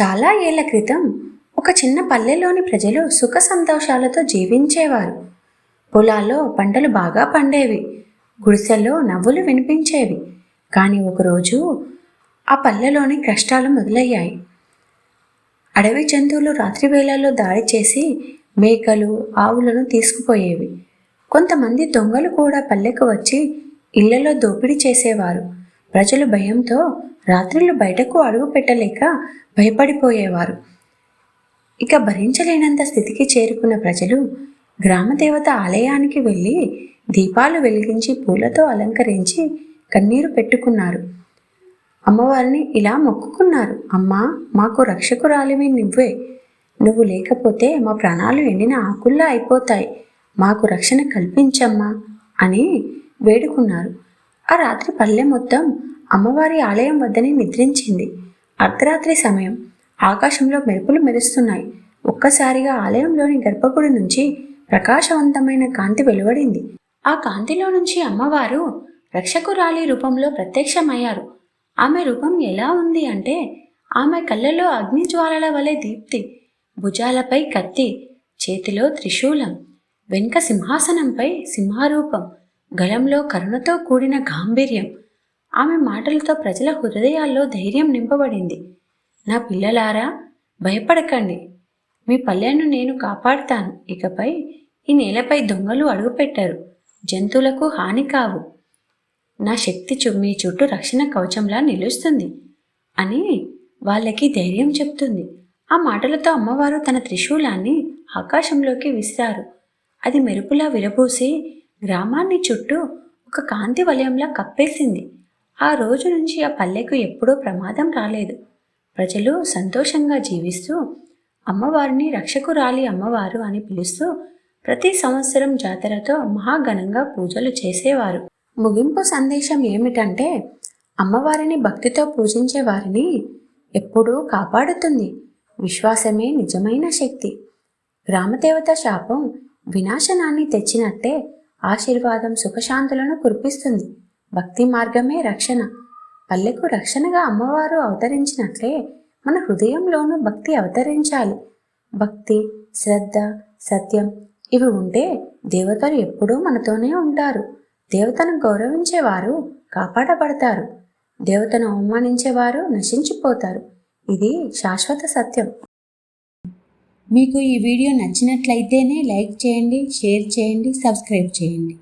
చాలా ఏళ్ళ క్రితం ఒక చిన్న పల్లెలోని ప్రజలు సుఖ సంతోషాలతో జీవించేవారు. పొలాల్లో పంటలు బాగా పండేవి. గుడిసెల్లో నవ్వులు వినిపించేవి. కానీ ఒకరోజు ఆ పల్లెలోని కష్టాలు మొదలయ్యాయి. అడవి జంతువులు రాత్రి వేళల్లో దాడి చేసి మేకలు ఆవులను తీసుకుపోయేవి. కొంతమంది దొంగలు కూడా పల్లెకు వచ్చి ఇళ్ళలో దోపిడీ చేసేవారు. ప్రజలు భయంతో రాత్రులు బయటకు అడుగు పెట్టలేక భయపడిపోయేవారు. ఇక భరించలేనంత స్థితికి చేరుకున్న ప్రజలు గ్రామదేవత ఆలయానికి వెళ్ళి దీపాలు వెలిగించి పూలతో అలంకరించి కన్నీరు పెట్టుకున్నారు. అమ్మవారిని ఇలా మొక్కుకున్నారు అమ్మా మాకు రక్షకురాలివి నువ్వే. నువ్వు లేకపోతే మా ప్రాణాలు ఎండిన ఆకుల్లా అయిపోతాయి. మాకు రక్షణ కల్పించమ్మా అని వేడుకున్నారు. ఆ రాత్రి పల్లె మొత్తం అమ్మవారి ఆలయం వద్దనే నిద్రించింది. అర్ధరాత్రి సమయం. ఆకాశంలో మెరుపులు మెరుస్తున్నాయి. ఒక్కసారిగా ఆలయంలోని గర్భగుడి నుంచి ప్రకాశవంతమైన కాంతి వెలువడింది. ఆ కాంతిలో నుంచి అమ్మవారు రక్షకురాలి రూపంలో ప్రత్యక్షమయ్యారు. ఆమె రూపం ఎలా ఉంది అంటే ఆమె కళ్ళలో అగ్నిజ్వాలల వలె దీప్తి భుజాలపై కత్తి చేతిలో త్రిశూలం వెనుక సింహాసనంపై సింహారూపం గలంలో కరుణతో కూడిన గాంభీర్యం ఆమె మాటలతో ప్రజల హృదయాల్లో ధైర్యం నింపబడింది. నా పిల్లలారా భయపడకండి. మీ పల్లెను నేను కాపాడుతాను. ఇకపై ఈ నేలపై దొంగలు అడుగుపెట్టారు. జంతువులకు హాని కావు. నా శక్తి మీ చుట్టూ రక్షణ కవచంలా నిలుస్తుంది అని వాళ్ళకి ధైర్యం చెప్తుంది. ఆ మాటలతో అమ్మవారు తన త్రిశూలాన్ని ఆకాశంలోకి విసిరారు అది మెరుపులా విరబూసి గ్రామాన్ని చుట్టూ ఒక కాంతి వలయంలా కప్పేసింది. ఆ రోజు నుంచి ఆ పల్లెకు ఎప్పుడూ ప్రమాదం రాలేదు. ప్రజలు సంతోషంగా జీవిస్తూ అమ్మవారిని రక్షకురాలి అమ్మవారు అని పిలుస్తూ ప్రతి సంవత్సరం జాతరతో మహాఘనంగా పూజలు చేసేవారు. ముగింపు సందేశం ఏమిటంటే అమ్మవారిని భక్తితో పూజించే వారిని ఎప్పుడూ కాపాడుతుంది. విశ్వాసమే నిజమైన శక్తి. గ్రామదేవత శాపం వినాశనాన్ని తెచ్చినట్టే ఆశీర్వాదం సుఖశాంతులను కురిపిస్తుంది. భక్తి మార్గమే రక్షణ. పల్లెకు రక్షణగా అమ్మవారు అవతరించినట్లే మన హృదయంలోనూ భక్తి అవతరించాలి. భక్తి శ్రద్ధ సత్యం ఇవి ఉంటే దేవతలు ఎప్పుడూ మనతోనే ఉంటారు. దేవతను గౌరవించేవారు కాపాడబడతారు. దేవతను అవమానించేవారు నశించిపోతారు. ఇది శాశ్వత సత్యం. మీకు ఈ వీడియో నచ్చినట్లయితేనే లైక్ చేయండి షేర్ చేయండి సబ్స్క్రైబ్ చేయండి.